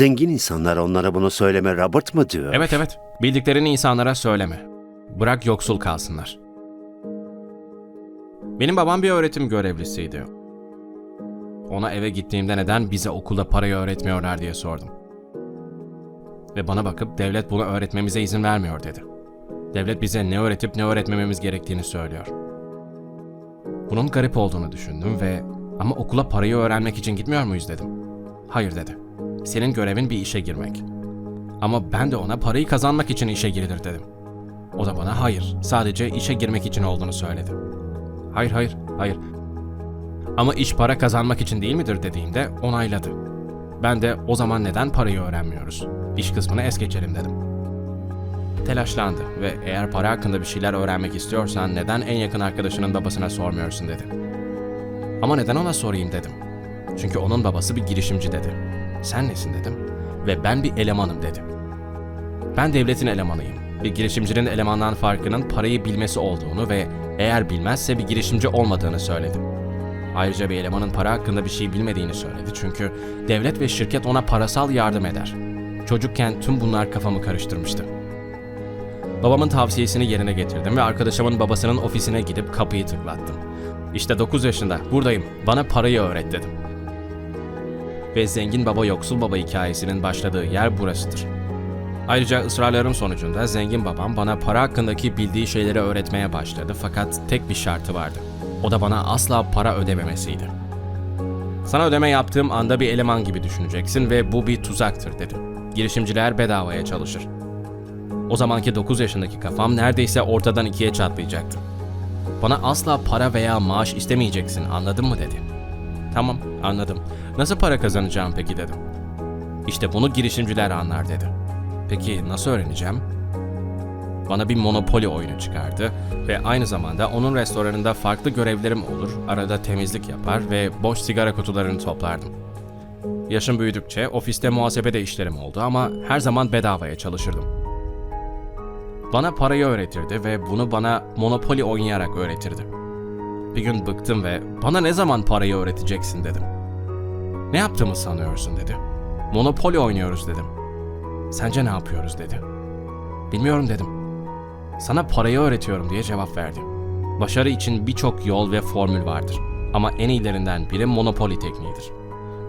Zengin insanlar onlara bunu söyleme Robert mı diyor? Evet evet. Bildiklerini insanlara söyleme. Bırak yoksul kalsınlar. Benim babam bir öğretim görevlisiydi. Ona eve gittiğimde neden bize okulda parayı öğretmiyorlar diye sordum. Ve bana bakıp devlet bunu öğretmemize izin vermiyor dedi. Devlet bize ne öğretip ne öğretmememiz gerektiğini söylüyor. Bunun garip olduğunu düşündüm ve ama okula parayı öğrenmek için gitmiyor muyuz dedim. Hayır dedi. Senin görevin bir işe girmek. Ama ben de ona parayı kazanmak için işe girilir dedim. O da bana hayır, sadece işe girmek için olduğunu söyledi. Hayır, hayır, hayır. Ama iş para kazanmak için değil midir dediğimde onayladı. Ben de o zaman neden parayı öğrenmiyoruz? İş kısmını es geçelim dedim. Telaşlandı ve eğer para hakkında bir şeyler öğrenmek istiyorsan neden en yakın arkadaşının babasına sormuyorsun dedi. Ama neden ona sorayım dedim. Çünkü onun babası bir girişimci dedi. Sen nesin dedim. Ve ben bir elemanım dedi. Ben devletin elemanıyım. Bir girişimcinin elemandan farkının parayı bilmesi olduğunu ve eğer bilmezse bir girişimci olmadığını söyledi. Ayrıca bir elemanın para hakkında bir şey bilmediğini söyledi çünkü devlet ve şirket ona parasal yardım eder. Çocukken tüm bunlar kafamı karıştırmıştı. Babamın tavsiyesini yerine getirdim ve arkadaşımın babasının ofisine gidip kapıyı tıklattım. İşte 9 yaşında, buradayım, bana parayı öğret dedim. Ve zengin baba yoksul baba hikayesinin başladığı yer burasıdır. Ayrıca ısrarlarım sonucunda zengin babam bana para hakkındaki bildiği şeyleri öğretmeye başladı fakat tek bir şartı vardı. O da bana asla para ödememesiydi. Sana ödeme yaptığım anda bir eleman gibi düşüneceksin ve bu bir tuzaktır dedi. Girişimciler bedavaya çalışır. O zamanki 9 yaşındaki kafam neredeyse ortadan ikiye çatlayacaktı. Bana asla para veya maaş istemeyeceksin anladın mı dedi. Tamam anladım. Nasıl para kazanacağım peki dedim. İşte bunu girişimciler anlar dedi. Peki nasıl öğreneceğim? Bana bir Monopoly oyunu çıkardı ve aynı zamanda onun restoranında farklı görevlerim olur, arada temizlik yapar ve boş sigara kutularını toplardım. Yaşım büyüdükçe ofiste muhasebede işlerim oldu ama her zaman bedavaya çalışırdım. Bana parayı öğretirdi ve bunu bana Monopoly oynayarak öğretirdi. Bir gün bıktım ve bana ne zaman parayı öğreteceksin dedim. Ne yaptığımı sanıyorsun dedi. Monopoly oynuyoruz dedim. Sence ne yapıyoruz dedi. Bilmiyorum dedim. Sana parayı öğretiyorum diye cevap verdi. Başarı için birçok yol ve formül vardır. Ama en iyilerinden biri Monopoly tekniğidir.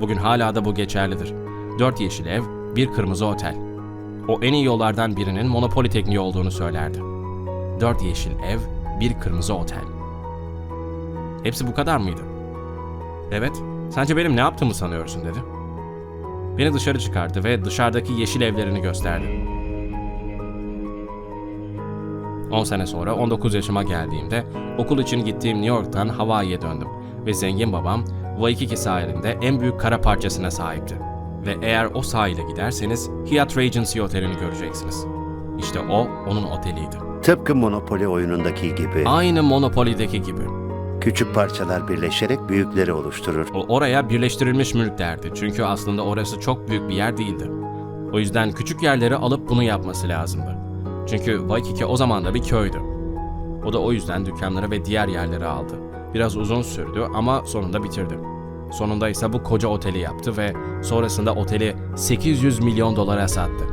Bugün hala da bu geçerlidir. Dört yeşil ev, bir kırmızı otel. O en iyi yollardan birinin Monopoly tekniği olduğunu söylerdi. Dört yeşil ev, bir kırmızı otel. Hepsi bu kadar mıydı? Evet. Sence benim ne yaptığımı sanıyorsun dedi. Beni dışarı çıkardı ve dışarıdaki yeşil evlerini gösterdi. 10 sene sonra 19 yaşıma geldiğimde okul için gittiğim New York'tan Hawaii'ye döndüm ve zengin babam Waikiki sahilinde en büyük kara parçasına sahipti. Ve eğer o sahile giderseniz Hyatt Regency Oteli'ni göreceksiniz. İşte o onun oteliydi. Tıpkı Monopoly oyunundaki gibi Aynı Monopoly'deki gibi. Küçük parçalar birleşerek büyükleri oluşturur. O oraya birleştirilmiş mülk derdi. Çünkü aslında orası çok büyük bir yer değildi. O yüzden küçük yerleri alıp bunu yapması lazımdı. Çünkü Waikiki o zaman da bir köydü. O da o yüzden dükkanları ve diğer yerleri aldı. Biraz uzun sürdü ama sonunda bitirdi. Sonunda ise bu koca oteli yaptı ve sonrasında oteli 800 milyon dolara sattı.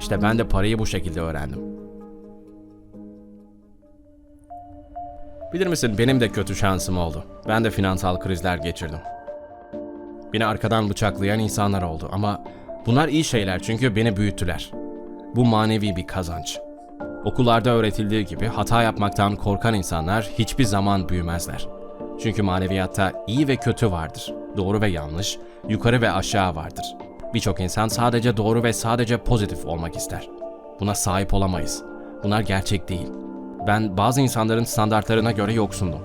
İşte ben de parayı bu şekilde öğrendim. Bilir misin benim de kötü şansım oldu. Ben de finansal krizler geçirdim. Beni arkadan bıçaklayan insanlar oldu ama bunlar iyi şeyler çünkü beni büyüttüler. Bu manevi bir kazanç. Okullarda öğretildiği gibi hata yapmaktan korkan insanlar hiçbir zaman büyümezler. Çünkü maneviyatta iyi ve kötü vardır. Doğru ve yanlış, yukarı ve aşağı vardır. Birçok insan sadece doğru ve sadece pozitif olmak ister. Buna sahip olamayız. Bunlar gerçek değil. Ben bazı insanların standartlarına göre yoksundum.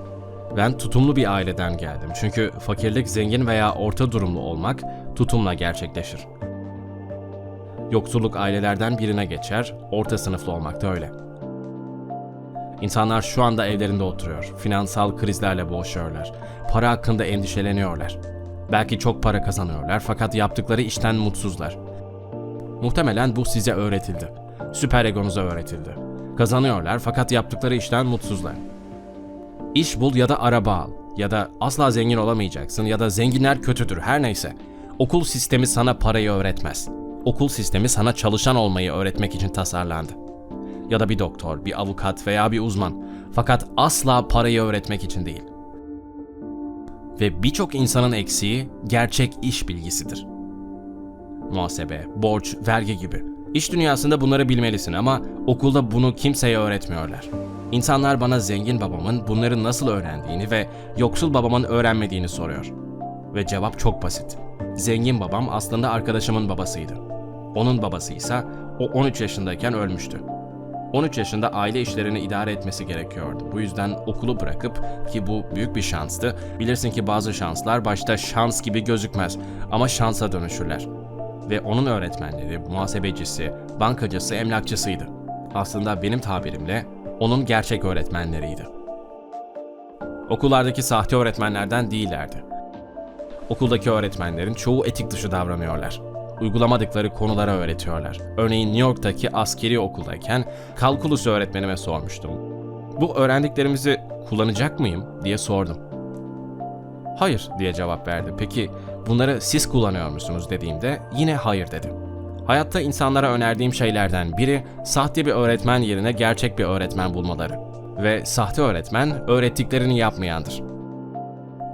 Ben tutumlu bir aileden geldim. Çünkü fakirlik zengin veya orta durumlu olmak tutumla gerçekleşir. Yoksulluk ailelerden birine geçer, orta sınıflı olmak da öyle. İnsanlar şu anda evlerinde oturuyor, finansal krizlerle boğuşuyorlar, para hakkında endişeleniyorlar. Belki çok para kazanıyorlar fakat yaptıkları işten mutsuzlar. Muhtemelen bu size öğretildi. Süper egonuza öğretildi. Kazanıyorlar fakat yaptıkları işten mutsuzlar. İş bul ya da araba al ya da asla zengin olamayacaksın ya da zenginler kötüdür her neyse. Okul sistemi sana parayı öğretmez. Okul sistemi sana çalışan olmayı öğretmek için tasarlandı. Ya da bir doktor, bir avukat veya bir uzman. Fakat asla parayı öğretmek için değil. Ve birçok insanın eksiği gerçek iş bilgisidir. Muhasebe, borç, vergi gibi. İş dünyasında bunları bilmelisin ama okulda bunu kimseye öğretmiyorlar. İnsanlar bana zengin babamın bunları nasıl öğrendiğini ve yoksul babamın öğrenmediğini soruyor. Ve cevap çok basit. Zengin babam aslında arkadaşımın babasıydı. Onun babası ise o 13 yaşındayken ölmüştü. 13 yaşında aile işlerini idare etmesi gerekiyordu. Bu yüzden okulu bırakıp ki bu büyük bir şanstı. Bilirsin ki bazı şanslar başta şans gibi gözükmez ama şansa dönüşürler. Ve onun öğretmenleri, muhasebecisi, bankacısı, emlakçısıydı. Aslında benim tabirimle onun gerçek öğretmenleriydi. Okullardaki sahte öğretmenlerden değillerdi. Okuldaki öğretmenlerin çoğu etik dışı davranıyorlar. Uygulamadıkları konulara öğretiyorlar. Örneğin New York'taki askeri okuldayken kalkulus öğretmenime sormuştum. Bu öğrendiklerimizi kullanacak mıyım diye sordum. Hayır diye cevap verdi. Peki bunları siz kullanıyor musunuz dediğimde yine hayır dedi. Hayatta insanlara önerdiğim şeylerden biri sahte bir öğretmen yerine gerçek bir öğretmen bulmaları. Ve sahte öğretmen öğrettiklerini yapmayandır.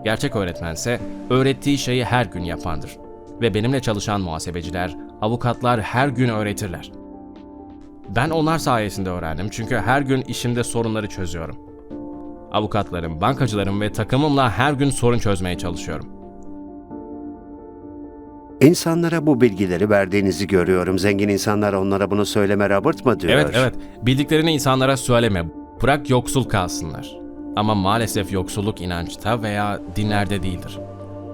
Gerçek öğretmense öğrettiği şeyi her gün yapandır. Ve benimle çalışan muhasebeciler, avukatlar her gün öğretirler. Ben onlar sayesinde öğrendim çünkü her gün işimde sorunları çözüyorum. Avukatlarım, bankacılarım ve takımımla her gün sorun çözmeye çalışıyorum. İnsanlara bu bilgileri verdiğinizi görüyorum. Zengin insanlar onlara bunu söyleme Robert mı diyor? Evet evet, bildiklerini insanlara söyleme, bırak yoksul kalsınlar. Ama maalesef yoksulluk inançta veya dinlerde değildir.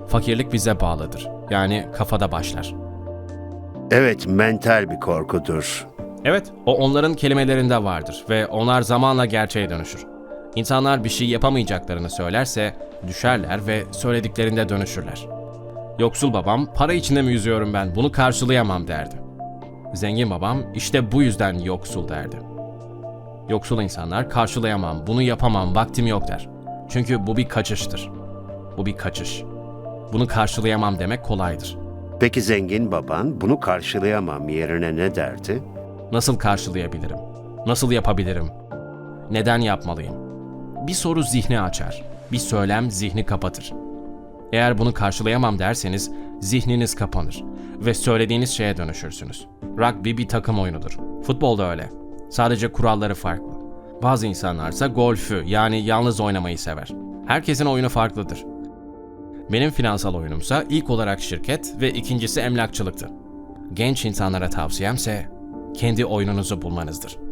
Fakirlik bize bağlıdır. Yani kafada başlar. Evet, mental bir korkudur. Evet, o onların kelimelerinde vardır ve onlar zamanla gerçeğe dönüşür. İnsanlar bir şey yapamayacaklarını söylerse düşerler ve söylediklerinde dönüşürler. Yoksul babam para içinde mi yüzüyorum ben bunu karşılayamam derdi. Zengin babam işte bu yüzden yoksul derdi. Yoksul insanlar karşılayamam, bunu yapamam, vaktim yok der. Çünkü bu bir kaçıştır. Bu bir kaçış. Bunu karşılayamam demek kolaydır. Peki zengin baban bunu karşılayamam yerine ne derdi? Nasıl karşılayabilirim? Nasıl yapabilirim? Neden yapmalıyım? Bir soru zihni açar. Bir söylem zihni kapatır. Eğer bunu karşılayamam derseniz zihniniz kapanır ve söylediğiniz şeye dönüşürsünüz. Rugby bir takım oyunudur. Futbol da öyle. Sadece kuralları farklı. Bazı insanlarsa golfü yani yalnız oynamayı sever. Herkesin oyunu farklıdır. Benim finansal oyunumsa ilk olarak şirket ve ikincisi emlakçılıktı. Genç insanlara tavsiyemse kendi oyununuzu bulmanızdır.